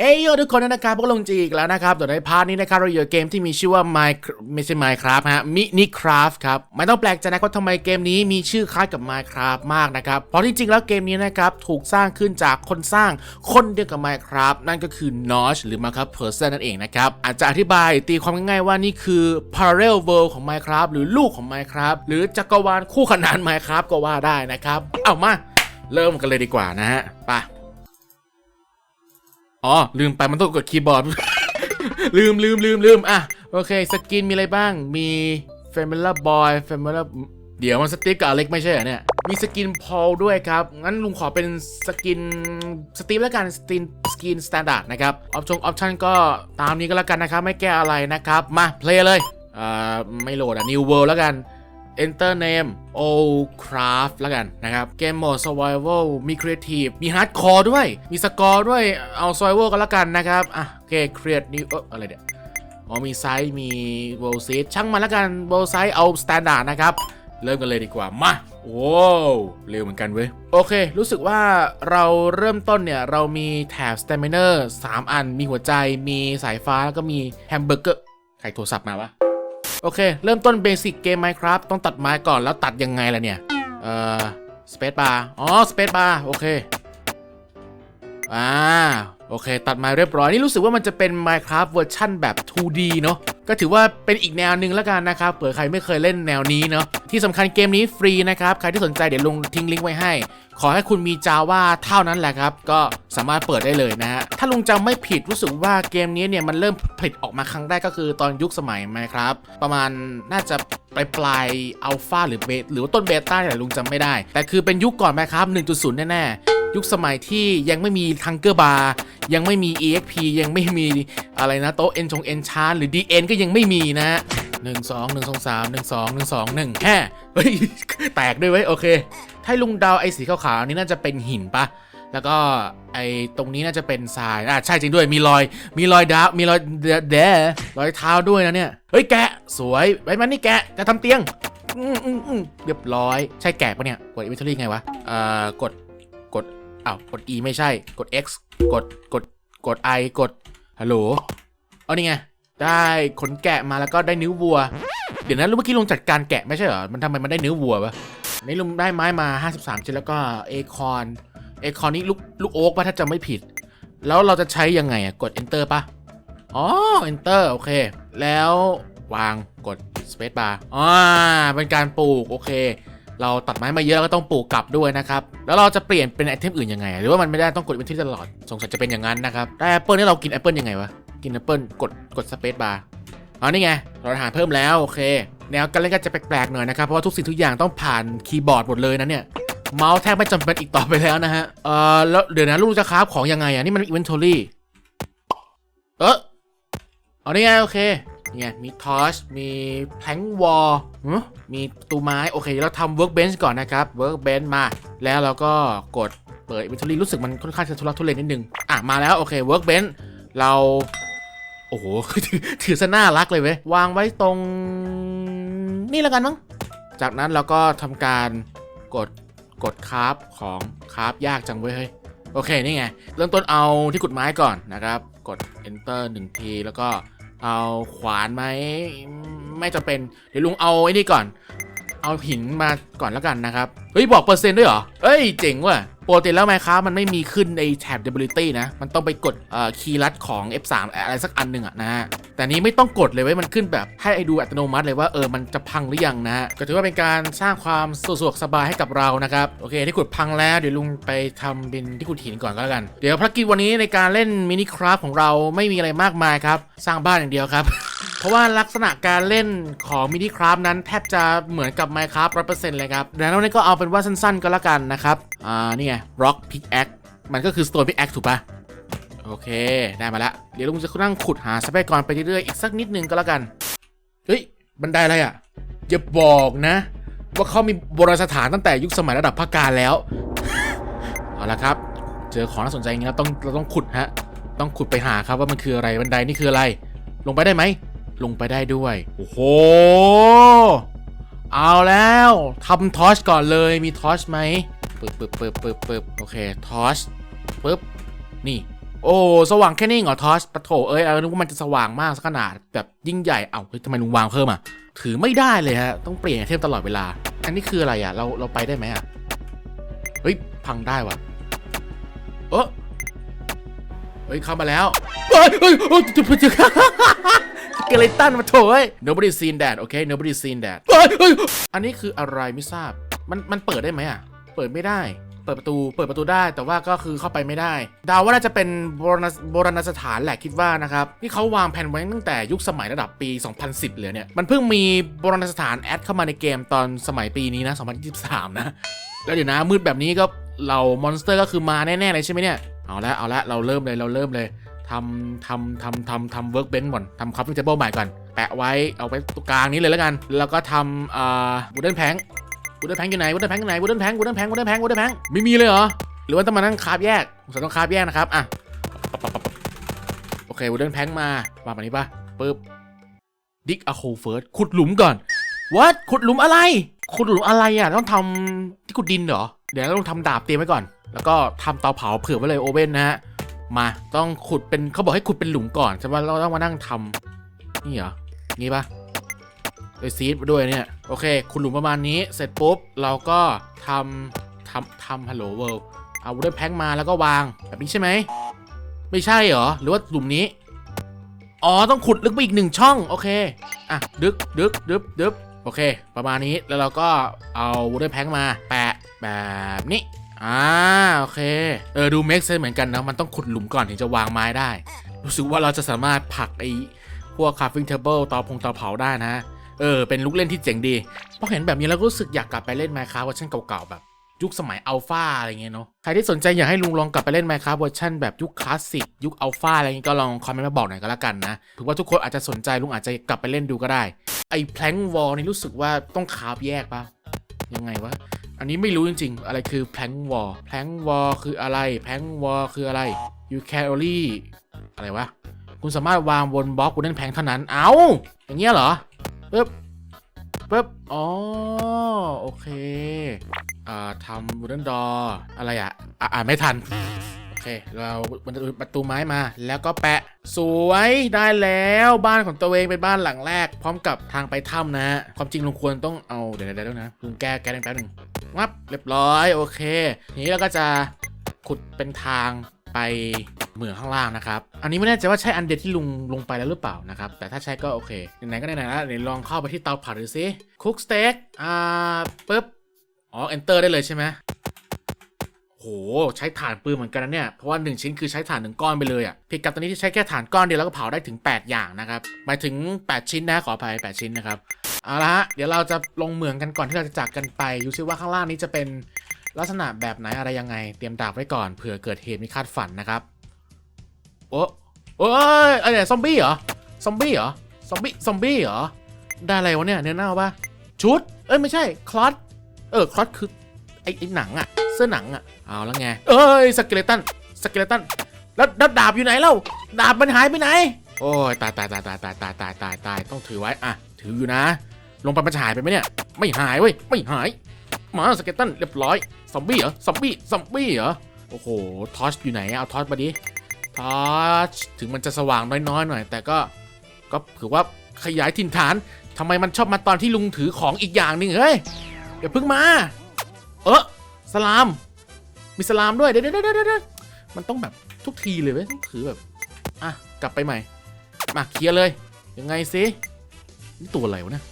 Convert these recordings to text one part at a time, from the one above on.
เอ้ยทุกคนนะครับพวกลงจีอีกแล้วนะครับเดี๋ยวในพาร์ทนี้นะครับเราอยู่เกมที่มีชื่อว่า My ไม่ใช่ Minecraft ฮะ Mini Craft ครับไม่ต้องแปลกใจนะครับทำไมเกมนี้มีชื่อคล้ายกับ Minecraft มากนะครับเพราะที่จริงแล้วเกมนี้นะครับถูกสร้างขึ้นจากคนสร้างคนเดียวกับ Minecraft นั่นก็คือ Notch หรือ Minecraft Person นั่นเองนะครับอาจจะอธิบายตีความง่ายๆว่านี่คือ Parallel World ของ Minecraft หรือลูกของ Minecraft หรือจักรวาลคู่ขนาน Minecraft ก็ว่าได้นะครับเอามาเริ่มกันเลยดีกว่านะฮะไป อ๋อ ลืมไปมันต้องกดคีย์บอร์ด ลืมลืมลืมลืมอะ โอเค สกินมีอะไรบ้าง มี f a m i l y Boy f a m i l y เดี๋ยวมันสติ๊กกับอเล็กไม่ใช่เหรอเนี่ย มีสกินพอลด้วยครับ งั้นลุงขอเป็นสกินสตีฟแล้วกัน สกินสกินสแตนดาร์ดนะครับ ออปชั่นออปชั่นก็ตามนี้ก็แล้วกันนะครับ ไม่แก้อะไรนะครับ มา เพลย์เลย อ่า ไม่โหลดอะ New World แล้วกัน Enter Name O Craft แล้วกันนะครับ เกมโหมด Survival มี Creative มี Hardcore ด้วย มีสกอร์ด้วย เอา Survival กันแล้วกันนะครับ อะโอเค Create New เอออะไรเนี่ยอ๋อมีไซส์มี World Seed ช่างมันแล้วกัน World Size เอา Standard นะครับ เริ่มกันเลยดีกว่า มาโอ้เร็วเหมือนกันเว้ย โอเค รู้สึกว่าเราเริ่มต้นเนี่ย เรามีแถบ Stamina 3อัน มีหัวใจมีสายฟ้าแล้วก็มีแฮมเบอร์เกอร์ใครโทรศัพท์มาวะ โอเค เริ่มต้นเบสิกเกมไหมครับต้องตัดไม้ก่อนแล้วตัดยังไงล่ะเนี่ย เอ่อสเปซบาร์อ๋อสเปซบาร์โอเค อ่า โอเค ตัดม้เรียบร้อย นี่รู้สึกว่ามันจะเป็น Minecraft เวอร์ชั่นแบบ 2D เนาะก็ถือว่าเป็นอีกแนวหนึ่งแล้วกันนะครับเผื่อใครไม่เคยเล่นแนวนี้เนาะที่สำคัญเกมนี้ฟรีนะครับ ใครที่สนใจเดี๋ยวลงทิ้งลิงก์ไว้ให้ ขอให้คุณมี Java เท่านั้นแหละครับ ก็สามารถเปิดได้เลยนะฮะ ถ้าลุงจำไม่ผิดรู้สึกว่าเกมนี้เนี่ยมันเริ่มผลิตออกมาครั้งแรกก็คือตอนยุคสมัยไหมครับ ประมาณน่าจะปลายปลายอัลฟาหรือเบหรือว่าต้นเบต้าเนี่ลุงจำไม่ได้ แต่คือเป็นยุคก่อนไหมครับ1.0 แน่ๆ ยุคสมัยที่ยังไม่มีทังเกอร์บาร์ยังไม่มี EXP ยังไม่มีอะไรนะโต๊ะเอ็นชงเอ็นชาร์หรือ DN ก็ยังไม่มีนะฮะหนึ่งสองหนึ่งสองสามหนึ่งสองหนึ่งสองหนึ่งแค่เฮ้ยแตกด้วยเว้ยโอเค ถ้าลุงดาวไอ้สีขาวๆนี่น่าจะเป็นหินปะแล้วก็ไอ้ตรงนี้น่าจะเป็นทรายอะใช่จริงด้วยมีรอย มีรอยดาวมีรอยเดแดรอยเท้าด้วยนะเนี่ยเฮ้ยแกะสวยไว้มันนี่แกะจะทำเตียงอืมอืมอืมเรียบร้อยใช่แกะปะเนี่ยกด inventory ไงวะเอ่อกด อ้าวกด e ไม่ใช่กด x กดกดกด i กดฮัลโหลเอานี่ไงได้ขนแกะมาแล้วก็ได้นิ้ววัว เดี๋ยวนะรู้เมื่อกี้ลงจัดการแกะไม่ใช่เหรอมันทำไมมันได้เนื้อวัววะนี่ลุงได้ไม้มา 53ชิ้นแล้วก็เอคอนเอคอนนี่ลูกลูกโอ๊กปะถ้าจำไม่ผิด แล้วเราจะใช้ยังไงอะกด enter ปะอ๋อ enter โอเค แล้ววางกด space bar อ่าเป็นการปลูก โอเค เราตัดไม้มาเยอะเราก็ต้องปลูกกลับด้วยนะครับ แล้วเราจะเปลี่ยนเป็นไอเทมอื่นยังไง หรือว่ามันไม่ได้ต้องกดเป็นที่ตลอด สงสัยจะเป็นอย่างนั้นนะครับได้แอปเปิลนี่เรากินแอปเปิลยังไงวะ กินแอปเปิลกดกด space bar อ๋อนี่ไง เราอาหารเพิ่มแล้วโอเค แนวการเล่นก็จะแปลกๆหน่อยนะครับ เพราะว่าทุกสิ่งทุกอย่างต้องผ่านคีย์บอร์ดหมดเลยนะเนี่ย เมาส์แทบไม่จำเป็นอีกต่อไปแล้วนะฮะ เออแล้วเดี๋ยวนะลูกจะคราฟของยังไงอะนี่มัน inventory เออเอานี่ไงโอเค นี่ไงมีทอชมีแพลงวอลมีตูไม้โอเคเราทำ workbench ก่อนนะครับ workbench มา แล้วเราก็กดเปิด inventory รู้สึกมันค่อนข้างจะทุรักทุเลนิดนึง อะ มาแล้ว โอเค workbench เรา โอ้โห ถือซะน่ารักเลยเว้ยวางไว้ตรง นี่แล้วกันมั้งจากนั้นเราก็ทำการกดกดคราฟของคราฟยากจังเว้ยเฮ้ยโอเค นี่ไง เริ่มต้นเอาที่ขุดไม้ก่อนนะครับ กด enter 1ทีแล้วก็ เอาขวานไหมไม่จำเป็นเดี๋ยวลุงเอาไอ้นี่ก่อน เอาหินมาก่อนแล้วกันนะครับ เฮ้ยบอกเปอร์เซ็นต์ด้วยเหรอเฮ้ยเจ๋งว่ะ ปกติแล้วไมครับมันไม่มีขึ้นในแท็บ Ability นะ มันต้องไปกดคีย์ลัดของ F3 อะไรสักอันหนึ่งอะนะฮะ แต่นี้ไม่ต้องกดเลยเว้ยมันขึ้นแบบให้ไอดูอัตโนมัติเลยว่าเออมันจะพังหรือยังนะฮะ ก็ถือว่าเป็นการสร้างความสะดวกสบายให้กับเรานะครับ โอเค ที่ขุดพังแล้วเดี๋ยวลุงไปทำเป็นที่ขุดหินก่อนก็แล้วกัน เดี๋ยวภารกิจวันนี้ในการเล่นมินิคราฟของเราไม่มีอะไรมากมายครับ สร้างบ้านอย่างเดียวครับ เพราะว่าลักษณะการเล่นของมินิคราฟนั้นแทบจะเหมือนกับ Minecraft 100%เลยครับดังนั้นวันนี้ก็เอาเป็นว่าสั้นๆ ก็แล้วกันนะครับ อ่า นี่ไง Rock Pickaxe มันก็คือ Stone Pickaxe ถูกปะโอเค ได้มาล้วเดี๋ยวลุงจะนั่งขุดหาทรัพยากรไปเรื่อยๆ อีกสักนิดนึงก็แล้วกัน เฮ้ย บันไดอะไรอะ อย่าบอกนะ ว่าเขามีโบราณสถานตั้งแต่ยุคสมัยระดับภาคการแล้ว เอาละครับ เจอของน่าสนใจอย่างนี้เราต้องเราต้องขุดฮะ ต้องขุดไปหาครับว่ามันคืออะไร บันไดนี่คืออะไร ลงไปได้ไหม ลงไปได้ด้วย โอ้โห เอาแล้วทำทอชก่อนเลยมีทอชไหมปึ๊บปึ๊บปึ๊บปึ๊บปึ๊บโอเคทอชปึ๊บนี่โอ้ สว่างแค่นี้เหรอทอสปะโถเอ้ยเออนึกว่ามันจะสว่างมากขนาดแบบยิ่งใหญ่เอ้าเฮ้ยทำไมลุงวางเพิ่มอะ ถือไม่ได้เลยฮะ ต้องเปลี่ยนเทมตลอดเวลา อันนี้คืออะไรอะ เราเราไปได้ไหมอะ เฮ้ย พังได้ว่ะ เออเฮ้ย เข้ามาแล้ว เฮ้ยเฮ้ย เฮ้ยจุ๊บจุ๊บสเกเลตันมาโถเอ้ย nobody seen that โอเค nobody seen that เฮ้ยเฮ้ยอันนี้คืออะไรไม่ทราบ มันมันเปิดได้ไหมอะ เปิดไม่ได้ เปิดประตู เปิดประตูได้ แต่ว่าก็คือเข้าไปไม่ได้เดาว่าน่าจะเป็นโบราณโบราณสถานแหละคิดว่านะครับที่เขาวางแผนไว้ตั้งแต่ยุคสมัยระดับปี 2010 เลยเนี่ย มันเพิ่งมีโบราณสถานแอดเข้ามาในเกมตอนสมัยปีนี้นะ 2023 นะ แล้วเดี๋ยวนะมืดแบบนี้ก็เรามอนสเตอร์ก็คือมาแน่ๆเลยใช่ไหมเนี่ย เอาละเอาละเราเริ่มเลยเราเริ่มเลย ทำทำทำทำทำเวิร์กเบนก่อนทำคัพฟิ้งเทเบิลใหม่ก่อน แปะไว้เอาไว้ตรงกลางนี้เลยแล้วกัน แล้วก็ทำอ่าบูเดนแพงบูเดนแพงอยู่ไหนบูเดนแพงอยู่ไหนบูเดนแพงบูเดนแพงบูเดนแพงบูเดนแพงไม่มีเลยเหรอ หรือว่าต้องมานั่งคาบแยกผมต้องคาบแยกนะครับอะโอเคบูเดนแพงมาวาแบบนี้ป่ะปึ๊บดิกอะโคเฟิร์สขุดหลุมก่อน what ขุดหลุมอะไร ขุดหลุมอะไรอะ ต้องทำที่ขุดดินเหรอ เดี๋ยวเราต้องทำดาบเตรียมไว้ก่อน แล้วก็ทำเตาเผาเผื่อไว้เลยโอเว่นนะฮะ มาต้องขุดเป็นเขาบอกให้ขุดเป็นหลุมก่อนใช่ไหมเราต้องมานั่งทำนี่เหรองี้ปะโดยซีดด้วยเนี่ยโอเค ขุดหลุมประมาณนี้เสร็จปุ๊บเราก็ทำทำทำฮัลโหลเวิลด์เอาวูดเดนแพงมาแล้วก็วางแบบนี้ใช่ไหมไม่ใช่เหรอหรือว่าหลุมนี้อ๋อต้องขุดลึกไปอีกหนึ่งช่องโอเคอะดึกดึกดึบดึบโอเค ประมาณนี้แล้วเราก็เอาวูดเดนแพงมาแปะแบบนี้ อ่าโอเค เออดูเมคเซนเหมือนกันนะมันต้องขุดหลุมก่อนถึงจะวางไม้ได้ รู้สึกว่าเราจะสามารถผลักไอ้พวกคาฟิงเทเบิลเตาพงเตาเผาได้นะเออเป็นลูกเล่นที่เจ๋งดีพอเห็นแบบนี้แล้วก็รู้สึกอยากกลับไปเล่น Minecraft เวอร์ชันเก่าๆแบบยุคสมัยอัลฟาอะไรเงี้ยเนาะใครที่สนใจอยากให้ลุงลองกลับไปเล่น Minecraft เวอร์ชันแบบยุคคลาสสิกยุคอัลฟาอะไรเงี้ยก็ลองคอมเมนต์มาบอกหน่อยก็แล้วกันนะถือว่าทุกคนอาจจะสนใจลุงอาจจะกลับไปเล่นดูก็ได้ไอ้แพลงวอลนี่รู้สึกว่าต้องคาบแยกปะยังไงวะ อันนี้ไม่รู้จริง ๆ อะไรคือแพลงวอลแพลงวอลคืออะไรแพลงวอลคืออะไร you carry อะไรวะ คุณสามารถวางบนบล็อกคุณเล่นแพงเท่านั้น เอาอย่างเงี้ยเหรอปึ๊บปึ๊บ อ๋อ โอเค อ่าทำ wooden door อะไรอะอ่าอ่านไม่ทัน โอเค เราประตูไม้มา แล้วก็แปะ สวย ได้แล้ว บ้านของตัวเองเป็นบ้านหลังแรก พร้อมกับทางไปถ้ำนะ ความจริงลุงควรต้องเอา เดี๋ยวเดี๋ยวเดี๋ยวนะลุงแก้แก้แป๊บหนึ่ง วับเรียบร้อยโอเคทีนี้เราก็จะขุดเป็นทางไปเหมืองข้างล่างนะครับ อันนี้ไม่แน่ใจว่าใช่อันเดียที่ลุงลงไปแล้วหรือเปล่านะครับ แต่ถ้าใช่ก็โอเค ไหนๆก็ไหนๆแล้วเดี๋ยวลองเข้าไปที่เตาเผาดูซิคุกสเต็กอ่าปึ๊บ อ๋อ enter ได้เลยใช่ไหมโห ใช้ถ่านปืนเหมือนกันนะเนี่ย เพราะว่า 1 ชิ้นคือใช้ถ่านหนึ่งก้อนไปเลยอะ่ะเพียงกับตอนนี้ที่ใช้แค่ถ่านก้อนเดียวแล้วก็เผาได้ถึง 8 อย่างนะครับ หมายถึง 8 ชิ้นนะ ขออภัย 8 ชิ้นนะครับ เอาละฮะ เดี๋ยวเราจะลงเหมืองกันก่อนที่เราจะจากกันไปดูซิว่าข้างล่างนี้จะเป็นลักษณะแบบไหนอะไรยังไง เตรียมดาบไว้ก่อนเผื่อเกิดเหตุไม่คาดฝันนะครับ โอ้โอ้ยอะไรเนี่ยซอมบี้เหรอ ซอมบี้เหรอ ซอมบี้ ซอมบี้เหรอ ได้อะไรวะเนี่ยเนื้อเน่าปะชุด เอ้ยไม่ใช่ คลอส เออ คลอสคือไอ้ไอ้หนังอะเสื้อหนังอะเอาแล้วไง เอ้ย สเกเลตัน สเกเลตัน แล้วแล้วดาบอยู่ไหนเล่า ดาบมันหายไปไหน โอ้ยตายตายตายตายตาย ถือไว้ อะ ถืออยู่นะ ลงไปมันจะหายไปไหมเนี่ย ไม่หายเว้ย ไม่หาย มาสเกเลตันเรียบร้อย ซอมบี้เหรอ ซอมบี้ ซอมบี้เหรอ โอ้โห ทอชอยู่ไหน เอาทอชมาดิ ทอช ถึงมันจะสว่างน้อยๆหน่อย แต่ก็ ก็ถือว่าขยายถิ่นฐานทำไมมันชอบมาตอนที่ลุงถือของอีกอย่างหนึ่งเฮ้ยอย่าเพิ่งมา เออสลาม มีสลามด้วย เดี๋ยวเดี๋ยวเดี๋ยวเดี๋ยวมันต้องแบบทุกทีเลยเว้ยต้องถือแบบ อะ กลับไปใหม่ มาเคลียร์เลย ยังไงสิ นี่ตัวอะไรวะเนี่ย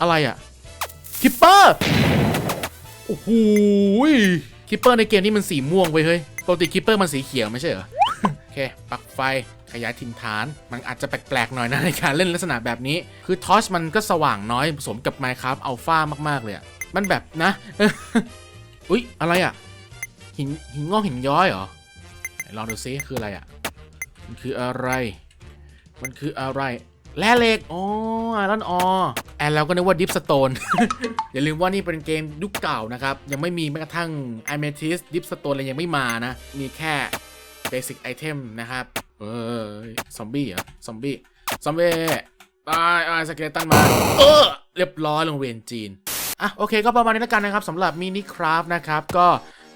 อะไรอะคิปเปอร์ โอ้โหคิปเปอร์ในเกมนี้มันสีม่วงเว้ยเฮ้ย ปกติคิปเปอร์มันสีเขียวไม่ใช่เหรอ โอเค ปักไฟ ขยายถิ่นฐาน มันอาจจะแปลกๆหน่อยนะในการเล่นลักษณะแบบนี้ คือทอชมันก็สว่างน้อยผสมกับ Minecraft Alpha มากๆเลยอะมันแบบนะ อุ๊ย อะไรอะหินหินงอกหินย้อยเหรอลองดูซิคืออะไรอะมันคืออะไร มันคืออะไร แร่เหล็กอ๋อไอรอนออแอนเราก็นึกว่าดิฟสโตน อย่าลืมว่านี่เป็นเกมยุคเก่านะครับ ยังไม่มีแม้กระทั่ง a m e t h y s t ดิฟสโตนอะไรยังไม่มานะ มีแค่ Basic Item นะครับ เอ้ยซอมบี้เหรอ ซอมบี้ ซอมบี้ตายตายสเกเลตันมา เออ เรียบร้อยโรงเรียนจีนอะโอเคก็ประมาณนี้แล้วกันนะครับสำหรับมินิคราฟนะครับ ก็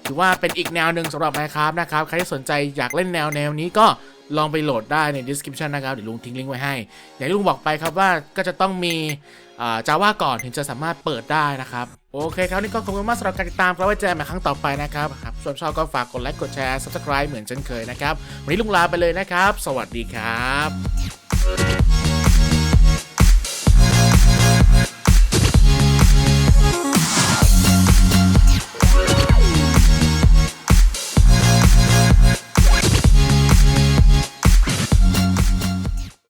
ถือว่าเป็นอีกแนวหนึ่งสำหรับ Minecraft นะครับ ใครที่สนใจอยากเล่นแนวแนวนี้ก็ลองไปโหลดได้ใน description นะครับ เดี๋ยวลุงทิ้งลิงก์ไว้ให้ อย่างที่ลุงบอกไปครับว่าก็จะต้องมีจาว่าก่อนถึงจะสามารถเปิดได้นะครับ โอเคครับนี่ก็ขอบคุณมากสำหรับการติดตามครับไว้เจอกันใหม่ครั้งต่อไปนะครับครับส่วนชอบก็ฝากกดไลค์กดแชร์ subscribe เหมือนเช่นเคยนะครับ วันนี้ลุงลาไปเลยนะครับ สวัสดีครับ